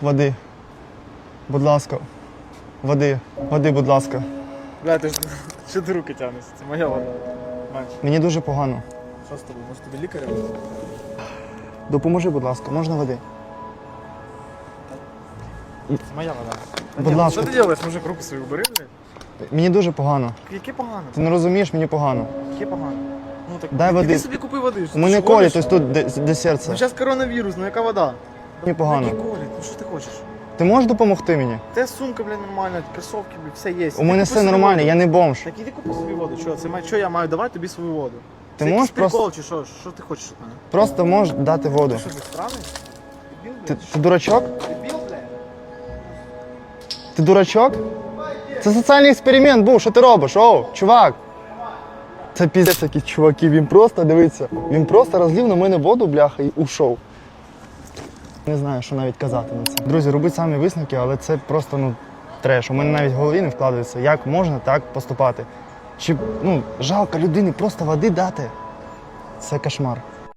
води. Будь ласка. Води. Води, будь ласка. Бля, ти ж що ти руки тягнеш? Це моя вода. Бач, Мені дуже погано. що з тобою? Може тобі лікаря? Допоможи, будь ласка, можна води? Це моя вода. Будь Ні, ласка. Що ти робиш, мужик, руки свої убери, блядь? Мені дуже погано. Яке погано? Ти не розумієш, мені погано. Яке погано? Ну так Дай іди води. собі купи води. У мене колі, ось тут де, де серце. Ну зараз коронавірус, ну яка вода? Мені погано. Колі? Ну що ти хочеш? Ти можеш допомогти мені? Те сумка, блядь, нормальна, кросовки, блядь, все є. У мене все нормально, я не бомж. Так іди купи собі воду. Що, це має- що я маю давати тобі свою воду? Ти це можеш якийсь прикол просто- чи що? Що ти хочеш від мене? Просто можеш дати воду. Ти що, ти странний? Дебіл, Ти, блядь? ти дурачок? Дебіл, блядь? Ти дурачок? Це соціальний експеримент був, що ти робиш? Оу, чувак. Це піздець якісь чуваки, він просто, дивиться, він просто розлив на мене воду, бляха, і ушов. Не знаю, що навіть казати на це. Друзі, робіть самі висновки, але це просто ну, треш. У мене навіть в голові не вкладається, як можна так поступати. Чи ну, жалко людині просто води дати. Це кошмар.